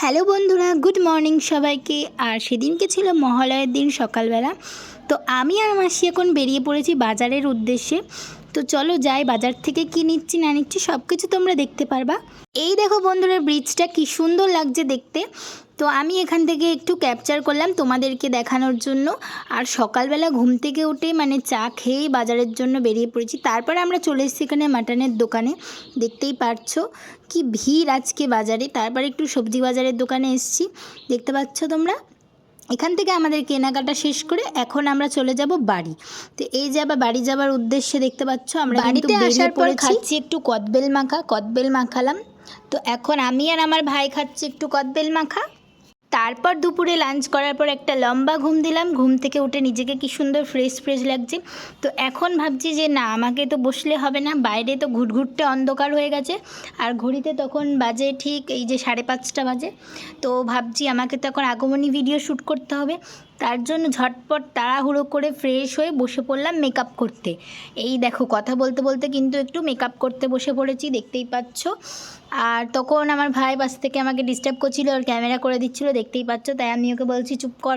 Hello বন্ধুরা, good morning সবাইকে। আর সেদিনকে ছিল মহালয়ের দিন সকালবেলা। তো আমি আর মাসি এখন বেরিয়ে পড়েছি বাজারের উদ্দেশ্যে। তো চলো যাই, বাজার থেকে কি নিচ্ছি, না নিচ্ছি সব কিছু তোমরা দেখতে পারবা। এই দেখো বন্ধুরা ব্রিজটা কি সুন্দর লাগছে দেখতে। তো আমি এখান থেকে একটু ক্যাপচার করলাম তোমাদেরকে দেখানোর জন্য। আর সকালবেলা ঘুম থেকে উঠে মানে চা খেয়েই বাজারের জন্য বেরিয়ে পড়েছি। তারপরে আমরা চলে এসেছি এখানে মাটনের দোকানে। দেখতেই পারছ কি ভিড় আজকে বাজারে। তারপরে একটু সবজি বাজারের দোকানে এসেছি। দেখতে পাচ্ছ তোমরা? এখান থেকে আমাদের কেনাকাটা শেষ করে এখন আমরা চলে যাব বাড়ি। তো এই যে আবার বাড়ি যাবার উদ্দেশ্যে দেখতে পাচ্ছ আমরা বাড়িতে আসার পর খাচ্ছি একটু কদবেল মাখা কদবেল মাখালাম। তো এখন আমি আর আমার ভাই খাচ্ছি একটু কদবেল মাখা। তারপর দুপুরে লাঞ্চ করার পর একটা লম্বা ঘুম দিলাম। ঘুম থেকে উঠে নিজেকে কি সুন্দর ফ্রেশ ফ্রেশ লাগছে। তো এখন ভাবছি যে না, আমাকে তো বসলে হবে না। বাইরে তো ঘুটঘুটে অন্ধকার হয়ে গেছে। আর ঘড়িতে তখন বাজে ঠিক এই যে সাড়ে পাঁচটা বাজে। তো ভাবছি আমাকে তো এখন আগমনী ভিডিও শ্যুট করতে হবে। তার জন্য ঝটপট তাড়াহুড়ো করে ফ্রেশ হয়ে বসে পড়লাম মেকআপ করতে। এই দেখো, কথা বলতে বলতে কিন্তু একটু মেকআপ করতে বসে পড়েছি, দেখতেই পাচ্ছ। আর তখন আমার ভাই বাস থেকে আমাকে ডিস্টার্ব করছিল আর ক্যামেরা করে দিচ্ছিল, দেখতেই পাচ্ছ। তাই আমি ওকে বলছি, চুপ কর।